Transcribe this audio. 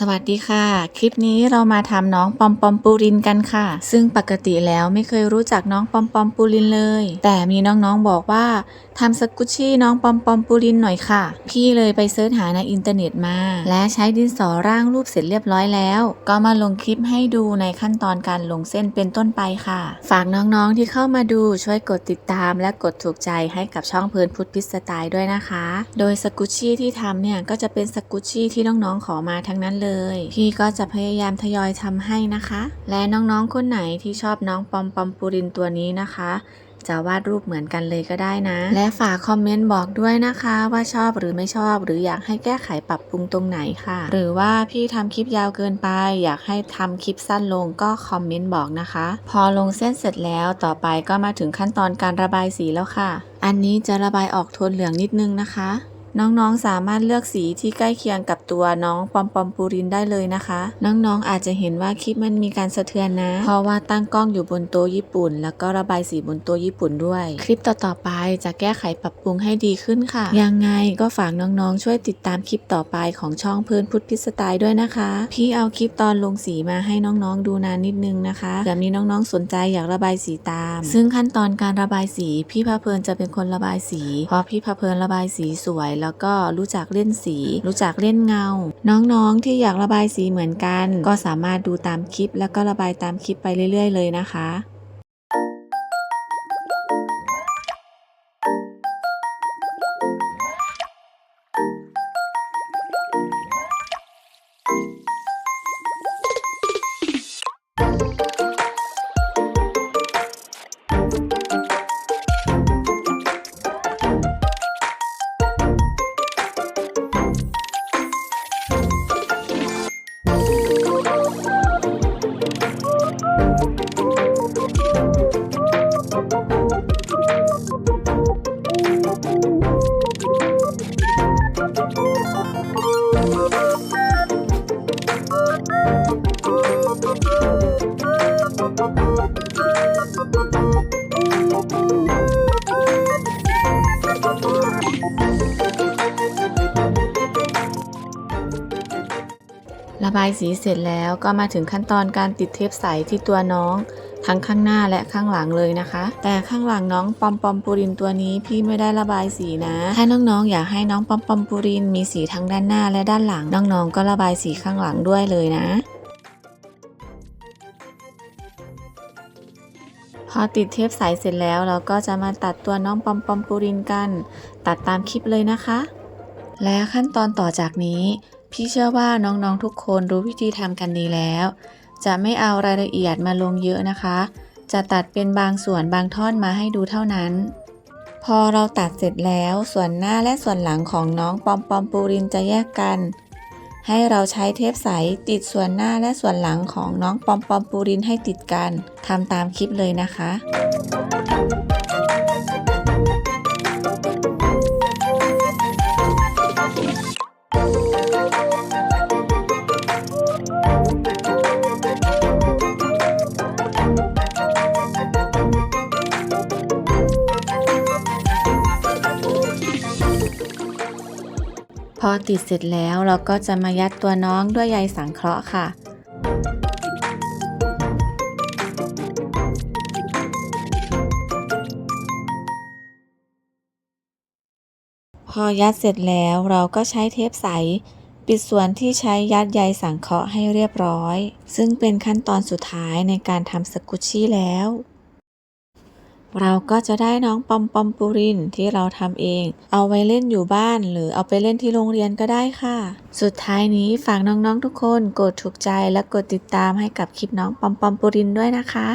สวัสดีค่ะ คลิปนี้เรามาทำน้องปอมปอมปูรินกันค่ะ ซึ่งปกติแล้วไม่เคยรู้จักน้องปอมปอมปูรินเลย แต่มีน้องๆบอกว่าทำสกุชชี่น้องปอมปอมปูรินหน่อยค่ะ พี่เลยไปเซิร์ชหาในอินเทอร์เน็ตมา และใช้ดินสอร่างรูปเสร็จเรียบร้อยแล้ว ก็มาลงคลิปให้ดูในขั้นตอนการลงเส้นเป็นต้นไปค่ะ ฝากน้องๆที่เข้ามาดูช่วยกดติดตาม และกดถูกใจให้กับช่องเพลินพุทธพิสไตล์ด้วยนะคะ โดยสกุชชี่ที่ทำเนี่ยก็จะเป็นสกุชชี่ที่น้องๆขอมาทั้งนั้นเลยพี่ก็จะพยายามทยอยทำให้นะคะ และน้องๆคนไหนที่ชอบน้องปอมปอมปูรินตัวนี้นะคะจะวาดรูปเหมือนกันเลยก็ได้นะ และฝากคอมเมนต์บอกด้วยนะคะ ว่าชอบหรือไม่ชอบ หรืออยากให้แก้ไขปรับปรุงตรงไหนค่ะ หรือว่าพี่ทำคลิปยาวเกินไป อยากให้ทำคลิปสั้นลงก็คอมเมนต์บอกนะคะ พอลงเส้นเสร็จแล้วต่อไปก็มาถึงขั้นตอนการระบายสีแล้วค่ะ อันนี้จะระบายออกโทนเหลืองนิดนึงนะคะ น้องๆสามารถเลือกสีที่ใกล้เคียงกับตัวน้องปอมปอมปูรินได้เลยนะคะ น้องๆอาจจะเห็นว่าคลิปมันมีการสะเทือนนะ เพราะว่าตั้งกล้องอยู่บนโต๊ะญี่ปุ่น แล้วก็ระบายสีบนโต๊ะญี่ปุ่นด้วย คลิปต่อๆไปจะแก้ไขปรับปรุงให้ดีขึ้นค่ะ ยังไงก็ฝากน้องๆ ช่วยติดตามคลิปต่อไปของช่องเพื่อนพุทธพิสไตล์ด้วยนะคะ พี่เอาคลิปตอนลงสีมาให้น้องๆดูนานนิดนึงนะคะเผื่อมีน้องๆสนใจอยากระบายสีตาม ซึ่งขั้นตอนการระบายสีพี่พาเพลินจะเป็นคนระบายสีเพราะพี่พาเพลินระบายสีสวยแล้วก็รู้จักเล่นสี รู้จักเล่นเงา น้องๆที่อยากระบายสีเหมือนกัน ก็สามารถดูตามคลิป แล้วก็ระบายตามคลิปไปเรื่อย ๆ เลยนะคะ ระบายสีเสร็จแล้วก็มาถึงขั้นตอนการติดเทปใสที่ตัวน้อง ทั้งข้างหน้าและข้างหลังเลยนะคะ แต่ข้างหลังน้องปอมปอมปูรินตัวนี้พี่ไม่ได้ระบายสีนะ ถ้าน้องๆ อยากให้น้องปอมปอมปูรินมีสีทั้งด้านหน้าและด้านหลังน้องๆก็ระบายสีข้างหลังด้วยเลยนะ อติดเทปใสเสร็จแล้วเราก็จะมาตัดตัวน้องปอมปอมปูรินกัน ตัดตามคลิปเลยนะคะ และขั้นตอนต่อจากนี้ พี่เชื่อว่าน้องๆทุกคนรู้วิธีทำกันดีแล้ว จะไม่เอารายละเอียดมาลงเยอะนะคะ จะตัดเป็นบางส่วนบางท่อนมาให้ดูเท่านั้น พอเราตัดเสร็จแล้วส่วนหน้าและส่วนหลังของน้องปอมปอมปูรินจะแยกกัน ให้เราใช้เทปใสติดส่วนหน้าและส่วนหลังของน้องปอมปอมปูรินให้ติดกันทำตามคลิปเลยนะคะ พอติดเสร็จแล้วเราก็จะมายัดตัวน้องด้วยใยสังเคราะห์ค่ะ พอยัดเสร็จแล้วเราก็ใช้เทปใส ปิดส่วนที่ใช้ยัดใยสังเคราะห์ให้เรียบร้อย ซึ่งเป็นขั้นตอนสุดท้ายในการทำสกุชชี่แล้ว เราก็จะได้น้องปอมปอมปูรินที่เราทำเอง เอาไว้เล่นอยู่บ้าน หรือเอาไปเล่นที่โรงเรียนก็ได้ค่ะ สุดท้ายนี้ฝากน้องๆทุกคนกดถูกใจและกดติดตามให้กับคลิปน้องปอมปอมปูรินด้วยนะคะ